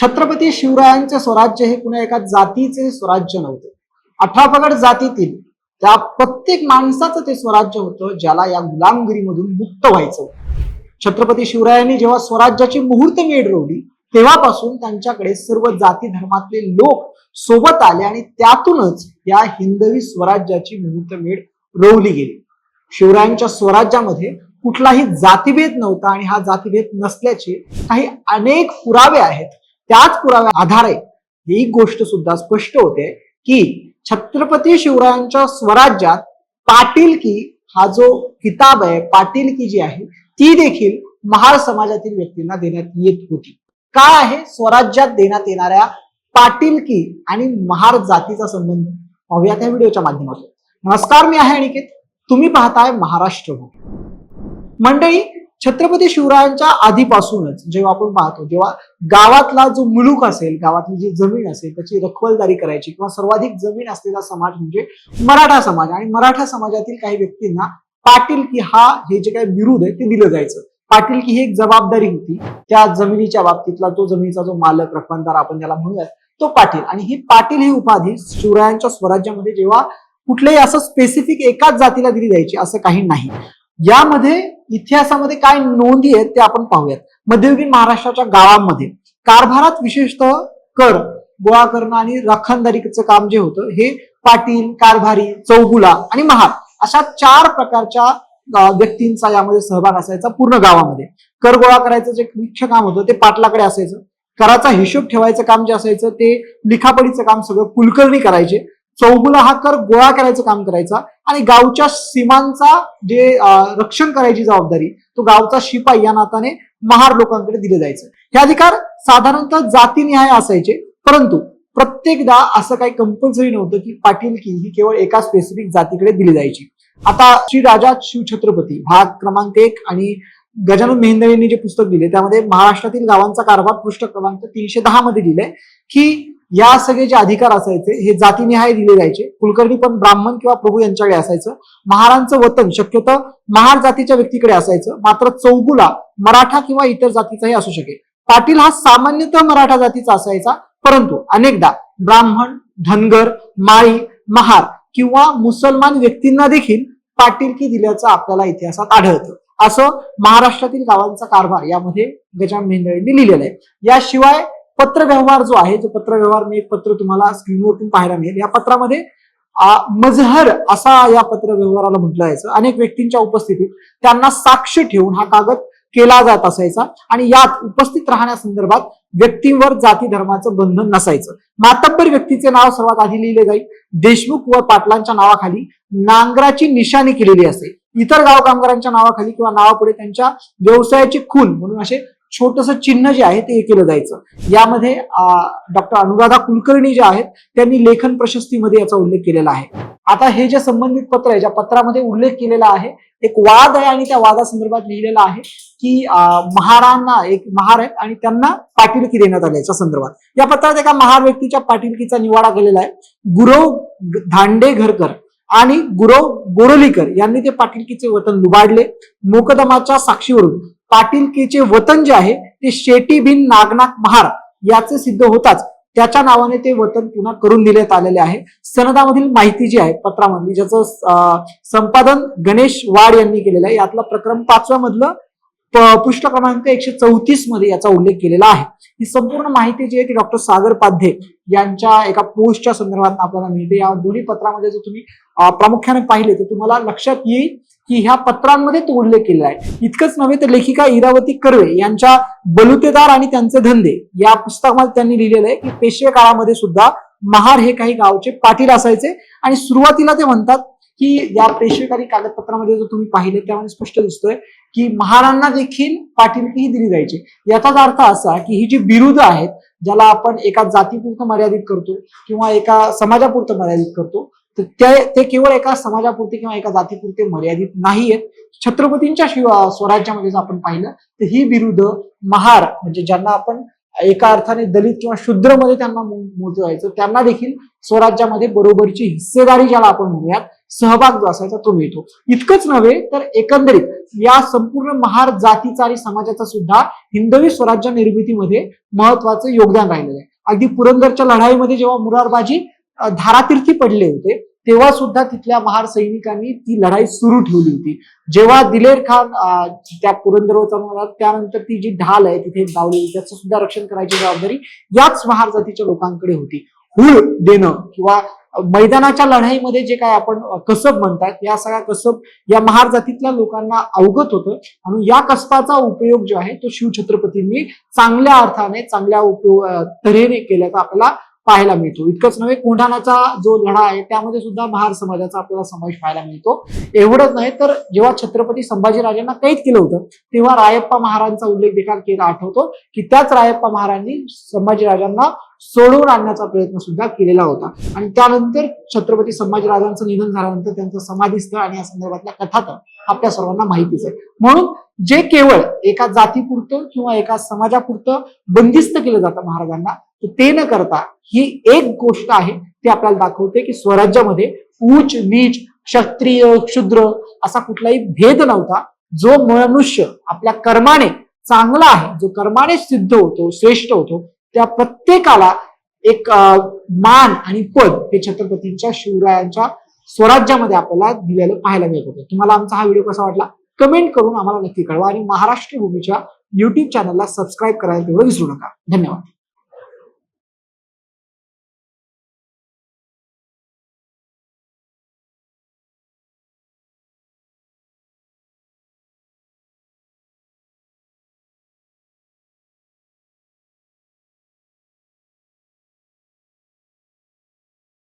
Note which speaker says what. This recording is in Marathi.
Speaker 1: छत्रपती शिवरायांचे स्वराज्य हे कुणा एका जातीचे स्वराज्य नव्हते. अठरापगड जातीतील त्या प्रत्येक माणसाचं ते स्वराज्य होतं ज्याला या गुलामगिरीमधून मुक्त व्हायचं छत्रपती शिवरायांनी जेव्हा स्वराज्याची मुहूर्त मेढ रोवली तेव्हापासून त्यांच्याकडे सर्व जाती धर्मातले लोक सोबत आले आणि त्यातूनच या हिंदवी स्वराज्याची मुहूर्तमेढ रोवली गेली. शिवरायांच्या स्वराज्यामध्ये कुठलाही जातीभेद नव्हता आणि हा जातीभेद नसल्याचे काही अनेक पुरावे आहेत. त्याच पुराव्या आधारे ही गोष्ट सुद्धा स्पष्ट होते की छत्रपती शिवरायांच्या स्वराज्यात पाटीलकी हा जो किताब आहे पाटीलकी जी आहे ती देखील महार समाजातील व्यक्तींना देण्यात येत होती. काय आहे? स्वराज्यात देण्यात येणाऱ्या पाटीलकी आणि महार जातीचा संबंध. पाहूया त्या व्हिडिओच्या माध्यमातून. नमस्कार मी आहे अनिकेत. तुम्ही पाहताय महाराष्ट्र. मंडळी छत्रपती शिवरायांच्या आधीपासूनच जेव्हा आपण पाहतो जेव्हा गावातला जो मुलूक असेल गावातली जी जमीन असेल त्याची रखवलदारी करायची किंवा सर्वाधिक जमीन असलेला समाज म्हणजे मराठा समाज. आणि मराठा समाजातील काही व्यक्तींना पाटील की हा हे जे काही विरोध आहे ते दिलं जायचं. पाटील की ही एक जबाबदारी होती. त्या जमिनीच्या बाबतीतला तो जमिनीचा जो मालक रखवानदार आपण ज्याला म्हणूयात तो पाटील. आणि ही पाटील ही उपाधी शिवरायांच्या स्वराज्यामध्ये जेव्हा कुठलंही असं स्पेसिफिक एकाच जातीला दिली जायची असं काही नाही. यामध्ये इतिहासामध्ये काय नोंदी आहेत ते आपण पाहूयात. मध्ययुगीन महाराष्ट्राच्या गावांमध्ये कारभारात विशेषतः कर गोळा करणं आणि राखणदारीचं काम जे होतं हे पाटील कारभारी चौगुला आणि महार अशा चार प्रकारच्या व्यक्तींचा यामध्ये सहभाग असायचा पूर्ण गावामध्ये. कर गोळा करायचं जे मुख्य काम होतं ते पाटलाकडे असायचं. कराचा हिशोब ठेवायचं काम जे असायचं ते लिखापडीचं काम सगळं कुलकर्णी करायचे. चौगुला हा कर गोळा करायचं काम करायचा आणि गावच्या सीमांचा जे रक्षण करायची जबाबदारी तो गावचा शिपाई या नाताने महार लोकांकडे दिले जायचं. हे अधिकार साधारणतः जातीनिहाय असायचे परंतु प्रत्येकदा असं काही कंपल्सरी नव्हतं की पाटील की ही केवळ एका स्पेसिफिक जातीकडे दिली जायची. आता श्री राजा शिवछत्रपती भाग क्रमांक एक आणि गजानन मेहंदळींनी यांनी जे पुस्तक दिले त्यामध्ये महाराष्ट्रातील गावांचा कारभार पृष्ठ क्रमांक तीनशे दहा मध्ये दिले की या सगळे जे अधिकार असायचे हे जातीनिहाय दिले जायचे. कुलकर्णी पण ब्राह्मण किंवा प्रभू यांच्याकडे असायचं. महारांचं वतन शक्यतो महार जातीच्या व्यक्तीकडे असायचं. मात्र चौगुला मराठा किंवा इतर जातीचाही असू शकेल. पाटील हा सामान्यतः मराठा जातीचा असायचा. परंतु अनेकदा ब्राह्मण धनगर माळी महार किंवा मुसलमान व्यक्तींना देखील पाटीलकी दिल्याचं आपल्याला इतिहासात आढळतं. असं महाराष्ट्रातील गावांचा कारभार यामध्ये गजान मेहेंदळेंनी लिहिलेलं आहे. याशिवाय पत्रव्यवहार जो आहे तो पत्रव्यवहार मी एक पत्र तुम्हाला स्क्रीनवरतून पाहायला मिळेल. या पत्रामध्ये मजहर असा या पत्रव्यवहाराला म्हटलं जायचं. अनेक व्यक्तींच्या उपस्थितीत त्यांना साक्ष ठेवून हा कागद केला जात असायचा आणि यात उपस्थित राहण्यासंदर्भात व्यक्तींवर जाती धर्माचं बंधन नसायचं. मातब्बर व्यक्तीचे नाव सर्वात आधी लिहिले जाईल. देशमुख व पाटलांच्या नावाखाली नांगराची निशाणी केलेली असेल इतर गाव कामगारांच्या नावाखाली किंवा नावापुढे त्यांच्या व्यवसायाची खून म्हणून असे छोटस चिन्ह जे आहे ते हे केलं जायचं. यामध्ये डॉक्टर अनुराधा कुलकर्णी जे आहेत त्यांनी लेखन प्रशस्तीमध्ये याचा उल्लेख केलेला आहे. आता हे जे संबंधित पत्र आहे ज्या पत्रामध्ये उल्लेख केलेला आहे एक वाद आहे आणि त्या वादासंदर्भात लिहिलेला आहे की महारांना एक महार आहेत आणि त्यांना पाटीलकी देण्यात आली याच्या संदर्भात. या पत्रात एका महार व्यक्तीच्या पाटीलकीचा निवाडा केलेला आहे. गुरव धांडे घरकर आणि गुरव गोरलीकर यांनी ते पाटीलकीचे वतन लुबाडले. मोकदमाच्या साक्षीवरून पाटीलकीचे वतन जे आहे ते शेटी बिन नागनाथ महार याचे सिद्ध होताच. त्याच्या नावाने ते वतन पुन्हा करून देण्यात आलेले आहे. सनदामधील माहिती जी आहे पत्रामधली ज्याचं अं, संपादन गणेश वाड यांनी केलेलं आहे. यातलं प्रक्रम पाचव्या मधलं पृष्ठ क्रमांक एकशे चौतीसमध्ये याचा उल्लेख केलेला आहे. ही संपूर्ण माहिती जी आहे ती डॉक्टर सागर पाध्ये यांच्या एका पोस्टच्या संदर्भात आपल्याला मिळते. या दोन्ही पत्रामध्ये जर तुम्ही प्रामुख्याने पाहिले तर तुम्हाला लक्षात येईल की ह्या पत्रांमध्ये तो उल्लेख केलेला आहे. इतकंच नव्हे तर लेखिका इरावती कर्वे यांच्या बलुतेदार आणि त्यांचे धंदे या पुस्तकामध्ये त्यांनी लिहिलेलं आहे की पेशवे काळामध्ये सुद्धा महार हे काही गावचे पाटील असायचे. आणि सुरुवातीला ते म्हणतात की या पेशवेकारी कागदपत्रामध्ये जर तुम्ही पाहिले त्यामध्ये स्पष्ट दिसतोय की महारांना देखील पाटीलकीही दिली जायची. याचाच अर्थ असा की ही जी बिरुद आहेत ज्याला आपण एका जातीपुरतं मर्यादित करतो किंवा एका समाजापुरतं मर्यादित करतो तर ते ते केवळ एका समाजापुरते किंवा एका जातीपुरते मर्यादित नाहीयेत. छत्रपतींच्या शिवा स्वराज्यामध्ये जर आपण पाहिलं तर ही विरुद्ध महार म्हणजे ज्यांना आपण एका अर्थाने दलित किंवा शूद्रमध्ये त्यांना मोजवायचं त्यांना देखील स्वराज्यामध्ये बरोबरची हिस्सेदारी ज्याला आपण म्हणूयात सहभाग जो असायचा तो मिळतो. इतकंच नव्हे तर एकंदरीत या संपूर्ण महार जातीचा आणि समाजाचा सुद्धा हिंदवी स्वराज्य निर्मितीमध्ये महत्वाचं योगदान राहिलेलं आहे. अगदी पुरंदरच्या लढाईमध्ये जेव्हा मुरारबाजी धारातीर्थी पडले होते. तेव्हा सुद्धा तिथल्या महार सैनिकांनी ती लढाई सुरू ठेवली होती. जेव्हा दिलेर खान त्या पुरंदरवचा चालवला त्यानंतर ती जी ढाल आहे तिथे लावलेली त्याचं सुद्धा रक्षण करायची जबाबदारी याच महार जातीच्या लोकांकडे होती. हुळ देणं किंवा मैदानाच्या लढाईमध्ये जे काय आपण कसब म्हणतात या सगळ्या कसब या महार जातीतल्या लोकांना अवगत होतं. आणि या कसबाचा उपयोग जो आहे तो शिवछत्रपतींनी चांगल्या अर्थाने चांगल्या उपयोग तऱ्हेने केल्याचा आपल्याला पाहायला मिळतो. इतकंच नव्हे कोंढाणाचा जो लढा आहे त्यामध्ये सुद्धा महार समाजाचा आपल्याला समावेश पाहायला मिळतो. एवढंच नाही तर जेव्हा छत्रपती संभाजीराजांना कैद केलं होतं तेव्हा रायप्पा महाराजांचा उल्लेख देखील केला आठवतो की त्याच रायप्पा महाराजांनी संभाजीराजांना सोडवून आणण्याचा प्रयत्न सुद्धा केलेला होता. आणि त्यानंतर छत्रपती संभाजीराजांचं निधन झाल्यानंतर त्यांचं समाधीस्थळ आणि या संदर्भातल्या कथा तर आपल्या सर्वांना माहितीच आहे. म्हणून जे केवळ एका जातीपुरतं किंवा एका समाजापुरतं बंदिस्त केलं जातं महाराजांना ते न करता ही एक गोष्ट आहे ती आपल्याला दाखवते की स्वराज्यामध्ये उच्च नीच क्षत्रिय क्षुद्र असा कुठलाही भेद नव्हता. जो मनुष्य आपल्या कर्माने चांगला आहे जो कर्माने सिद्ध होतो श्रेष्ठ होतो त्या प्रत्येकाला एक मान आणि पद हे छत्रपतींच्या शिवरायांच्या स्वराज्यामध्ये आपल्याला दिलेलं पाहायला मिळत होतं. तुम्हाला आमचा हा व्हिडिओ कसा वाटला? कमेंट करून आम्हाला नक्की कळवा आणि महाराष्ट्र भूमीच्या युट्यूब चॅनलला सबस्क्राईब करायला तेवढं विसरू नका. धन्यवाद.